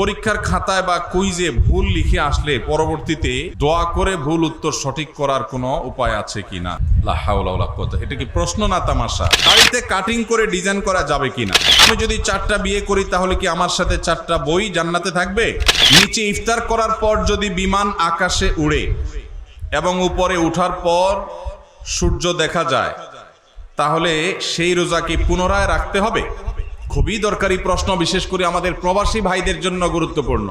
পরীক্ষার খাতায় বা কুইজে ভুল লিখে আসলে পরবর্তীতে দোয়া করে ভুল উত্তর সঠিক করার কোনো উপায় আছে লা হাওলা এটা কি প্রশ্ন না তামাশা? গাড়িতে কাটিং করে ডিজাইন করা যাবে কিনা আমি যদি চারটা বিয়ে করি, তাহলে কি আমার সাথে চারটা বই জান্নাতে থাকবে? নিচে ইফতার করার পর যদি বিমান আকাশে উড়ে এবং উপরে ওঠার পর সূর্য দেখা যায়, তাহলে সেই রোজা কি পুনরায় রাখতে হবে? খুবই দরকারি প্রশ্ন, বিশেষ করে আমাদের প্রবাসী ভাইদের জন্য গুরুত্বপূর্ণ।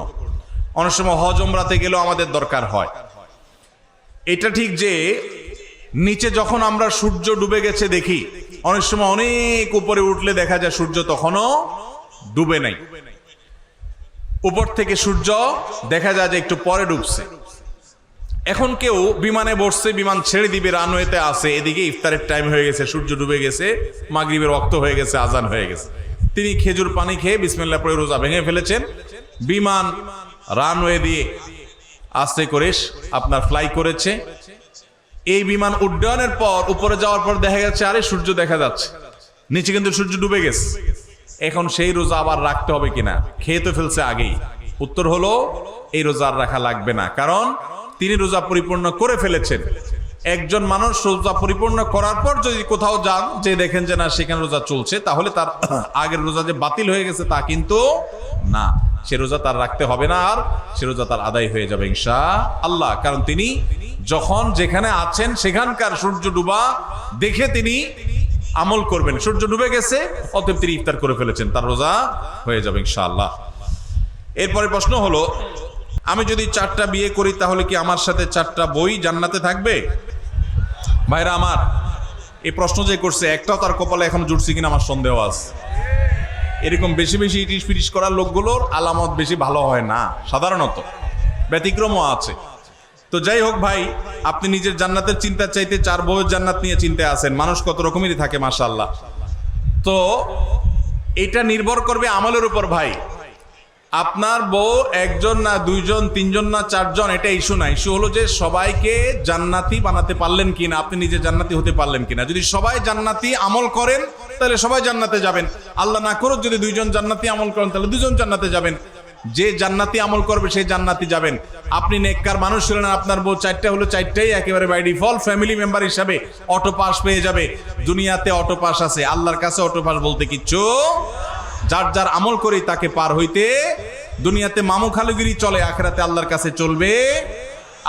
অনেক সময় হজ ওমরাতে গেলেও আমাদের দরকার হয়। এটা ঠিক যে, নিচে যখন আমরা সূর্য ডুবে গেছে দেখি, অনেক সময় অনেক উপরে উঠলে দেখা যায় সূর্য তখনও ডুবে নাই। উপর থেকে সূর্য দেখা যায় যে একটু পরে ডুবছে। এখন কেউ বিমানে বসছে, বিমান ছেড়ে দিবে, রানওয়েতে আসে এদিকে ইফতারের টাইম হয়ে গেছে, সূর্য ডুবে গেছে, মাগরিবের রক্ত হয়ে গেছে, আজান হয়ে গেছে। তিনি খেজুর পানি খেয়ে বিসমিল্লা পরে রোজা ভেঙে ফেলেছেন। বিমান রানওয়ে দিয়ে আস্তে করে আপনার ফ্লাই করেছে। এই বিমান উড্ডয়নের পর, উপরে যাওয়ার পর দেখা যাচ্ছে আরে সূর্য দেখা যাচ্ছে। নিচে কিন্তু সূর্য ডুবে গেছে। এখন সেই রোজা আবার রাখতে হবে কিনা? খেয়ে তো ফেলছে আগেই। উত্তর হলো, এই রোজা আর রাখা লাগবে না। কারণ তিনি রোজা পরিপূর্ণ করে ফেলেছেন। একজন মানুষ রোজা পরিপূর্ণ করার পর যদি কোথাও যান, যে দেখেন যে না, সেখানে রোজা চলছে, তাহলে তার আগের রোজা যে বাতিল হয়ে গেছে তা কিন্তু না। সে রোজা তার রাখতে হবে না আর সে রোজা তার আদায় হয়ে যাবে ইনশা আল্লাহ কারণ তিনি যখন যেখানে আছেন, সেখানকার সূর্য ডুবা দেখে তিনি আমল করবেন। সূর্য ডুবে গেছে, অতএব তিনি ইফতার করে ফেলেছেন, তার রোজা হয়ে যাবে ইনশাআল্লাহ। এরপরে প্রশ্ন হলো আমি যদি চারটা বিয়ে করি, তাহলে কি আমার সাথে চারটা বই জান্নাতে থাকবে? ভাইরা আমার, এই প্রশ্ন যে করছে, একটাও তার কপালে এখন জুটছে কিনা আমার সন্দেহ আছে। এরকম বেশি বেশি ইটিস পিটিস করার লোকগুলোর আলামত বেশি ভালো হয় না, সাধারণত। ব্যতিক্রমও আছে। তো যাই হোক ভাই, আপনি নিজের জান্নাতের চিন্তা চাইতে চার বউয়ের জান্নাত নিয়ে চিন্তায় আছেন, মানুষ কত রকমেরই থাকে মাশাল্লাহ তো এটা নির্ভর করবে আমলের উপর ভাই। আপনার বউ একজন না দুইজন, তিনজন না চারজন, এটা ইস্যু না। ইস্যু হলো যে সবাইকে জান্নাতি বানাতে পারলেন কিনা, আপনি নিজে জান্নাতি হতে পারলেন কিনা। যদি সবাই জান্নাতি আমল করেন, তাহলে সবাই জান্নাতে যাবেন। আল্লাহ না করুক, যদি দুইজন জান্নাতি আমল করেন, তাহলে দুজন জান্নাতে যাবেন। যে জান্নাতি আমল করবে সেই জান্নাতি যাবেন। আপনি নেককার মানুষ হলেন, আপনার বউ চারটা হলো চারটাই একেবারে বাই ডিফল্ট ফ্যামিলি মেম্বার হিসাবে অটো পাস পেয়ে যাবে। দুনিয়াতে অটো পাস আছে, আল্লাহর কাছে অটো পাস বলতে কিচ্ছু যার যার আমল করে তাকে পার হইতে দুনিয়াতে মামু খালুগিরি চলে, আখেরাতে আল্লাহর কাছে চলবে।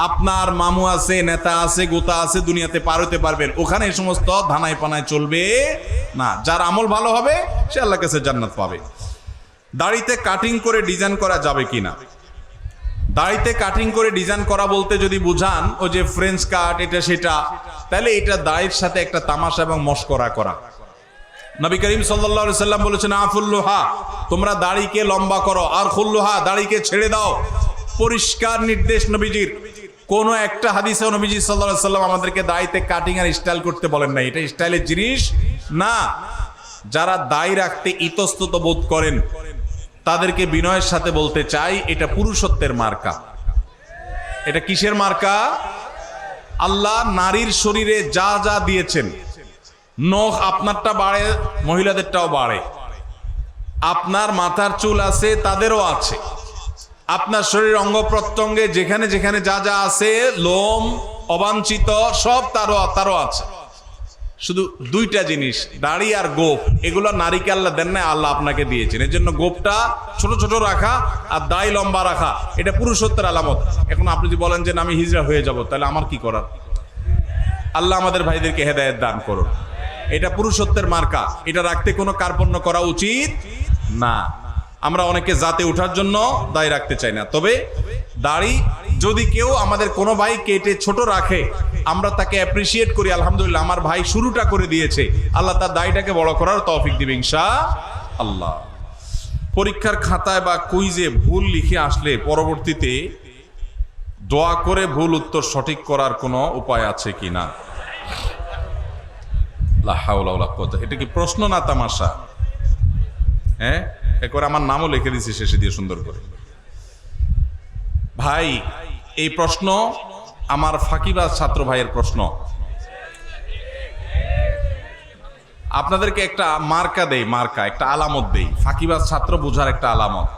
আপনার মামু আছে, নেতা আছে, গোতা আছে, দুনিয়াতে পার হইতে পারবেন। ওখানে এই সমস্ত ধানায় পানায় চলবে না। যার আমল ভালো হবে, সে আল্লাহর কাছে জান্নাত পাবে। দাড়িতে কাটিং করে ডিজাইন করা যাবে কি না দাড়িতে কাটিং করে ডিজাইন করা বলতে যদি বুঝান ও যে ফ্রেঞ্চ কাট এটা সেটা, তাহলে এটা দাড়ির সাথে একটা তামাশা এবং মস্করা করা। নবী করিম সাল্লাল্লাহু সাল্লাম বলেছেন আফুল্লুহা তোমরা দাড়িকে লম্বা করো। আর খুল্লুহা দাড়িকে ছেড়ে দাও। পরিষ্কার নির্দেশ নবীজির। কোন একটা হাদিসে নবীজি সাল্লাল্লাহু সাল্লাম আমাদেরকে দাড়িতে কাটিং আর স্টাইল করতে বলেন না এটা স্টাইলের জিনিস না। যারা দাড়ি রাখতে ইতস্তত বোধ করেন, তাদেরকে বিনয়ের সাথে বলতে চাই, এটা পুরুষত্বের মার্কা। এটা কিসের মার্কা? আল্লাহ নারীর শরীরে যা যা দিয়েছেন নখ আপনারটা বাড়ে, মহিলাদেরটাও বাড়ে। আপনার মাথার চুল আছে, তাদেরও আছে। আপনার শরীর অঙ্গ প্রত্যঙ্গে যেখানে যেখানে যা যা আছে, লোম, অবাঞ্ছিত, সব তারও তারও আছে। শুধু দুইটা জিনিস, দাড়ি আর গোপ এগুলো নারীকে আল্লাহ দেন না আল্লাহ আপনাকে দিয়েছেন। এর জন্য গোপটা ছোট ছোট রাখা আর দাড়ি লম্বা রাখা, এটা পুরুষত্বের আলামত। এখন আপনি যদি বলেন যে আমি হিজড়া হয়ে যাব, তাহলে আমার কি করার? আল্লাহ আমাদের ভাইদেরকে হেদায়েত দান করুন। এটা পুরুষত্বের মার্কা। এটা রাখতে কোনো কার্পণ্য করা উচিত না। আমরা অনেকে জাতে ওঠার জন্য দায় রাখতে চাই না। তবে দাড়ি যদি কেউ আমাদের কোনো ভাই কেটে ছোট রাখে, আমরা তাকে অ্যাপ্রিসিয়েট করি, আলহামদুলিল্লাহ, আমার ভাই শুরুটা করে দিয়েছে। আল্লাহ তার দায়টাকে বড় করার তৌফিক দিবে ইনশা আল্লাহ পরীক্ষার খাতায় বা কুইজে ভুল লিখে আসলে পরবর্তীতে দোয়া করে ভুল উত্তর সঠিক করার কোনো উপায় আছে কি না এটা কি প্রশ্ন না তামাশা? হ্যাঁ? একবার আমার নামও লিখে দিছি শেষে দিয়ে সুন্দর করে। ভাই, এই প্রশ্ন আমার ফাঁকিবাজ ছাত্র ভাইয়ের প্রশ্ন। আপনাদেরকে একটা মার্কা দেই, মার্কা, একটা আলামত দেই। ফাঁকিবাজ ছাত্র বোঝার একটা আলামত।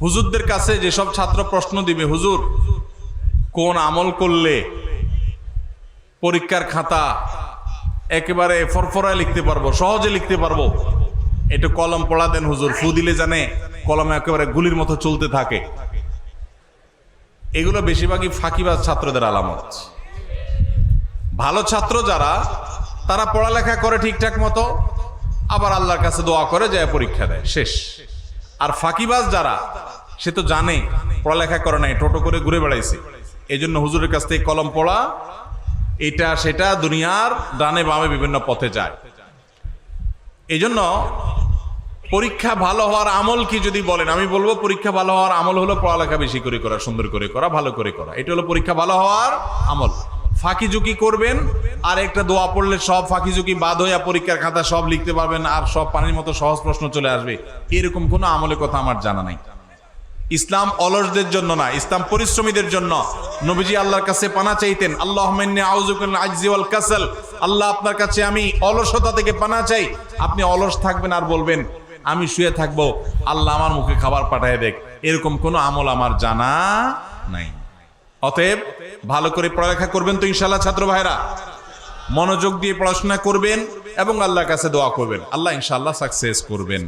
হুজুরদের কাছে যেসব ছাত্র প্রশ্ন দিবে, হুজুর, কোন আমল করলে পরীক্ষার খাতা একেবারে ফরফরায় লিখতে পারব, সহজে লিখতে পারব। একটু কলম পড়া দেন হুজুর, ফু দিলে জানে কলম একেবারে গুলির মতো চলতে থাকে। এগুলো বেশিরভাগই ফাঁকিবাজ ছাত্রদের আলামত। ভালো ছাত্র যারা, তারা পড়ালেখা করে ঠিকঠাক মতো, আবার আল্লাহর কাছে দোয়া করে যায় পরীক্ষা দেয়, শেষ। আর ফাঁকিবাজ যারা, সে তো জানে, পড়ালেখা করে নাই, টোটো করে ঘুরে বেড়াইছে। এই জন্য হুজুরের কাছ থেকে কলম পড়া এটা, সেটা দুনিয়ার ডানে বামে বিভিন্ন পথে যায়। এই জন্য পরীক্ষা ভালো হওয়ার আমল কি যদি বলেন? আমি বলব পরীক্ষা ভালো হওয়ার আমল হলো পড়ালেখা বেশি করে করা, সুন্দর করে করা, ভালো করে করা। এটা হলো পরীক্ষা ভালো হওয়ার আমল। ফাঁকি ঝুঁকি করবেন, আর একটা দোয়া পড়লে সব ফাঁকি ঝুঁকি বাদ হইয়া পরীক্ষার খাতা সব লিখতে পারবেন, আর সব পানির মতো সহজ প্রশ্ন চলে আসবে। এরকম কোনো আমলের কথা আমার জানা নাই। ইসলাম অলসদের জন্য না, ইসলাম পরিশ্রমীদের জন্য। নবীজি আল্লাহর কাছে পানা চাইতেন আল্লাহ কাসাল। আল্লাহ আপনার কাছে আমি অলসতা থেকে পানা চাই। আপনি অলস থাকবেন আর বলবেন, আমি শুয়ে থাকব। আল্লাহ আমার মুখে খাবার পাঠায় দেখ। এরকম কোনো আমল আমার জানা নাই। অতএব ভালো করে পড়ালেখা করবেন তো ইনশাল্লাহ ছাত্র ভাইরা মনোযোগ দিয়ে পড়াশোনা করবেন এবং আল্লাহর কাছে দোয়া করবেন। আল্লাহ ইনশাল্লাহ সাকসেস করবেন।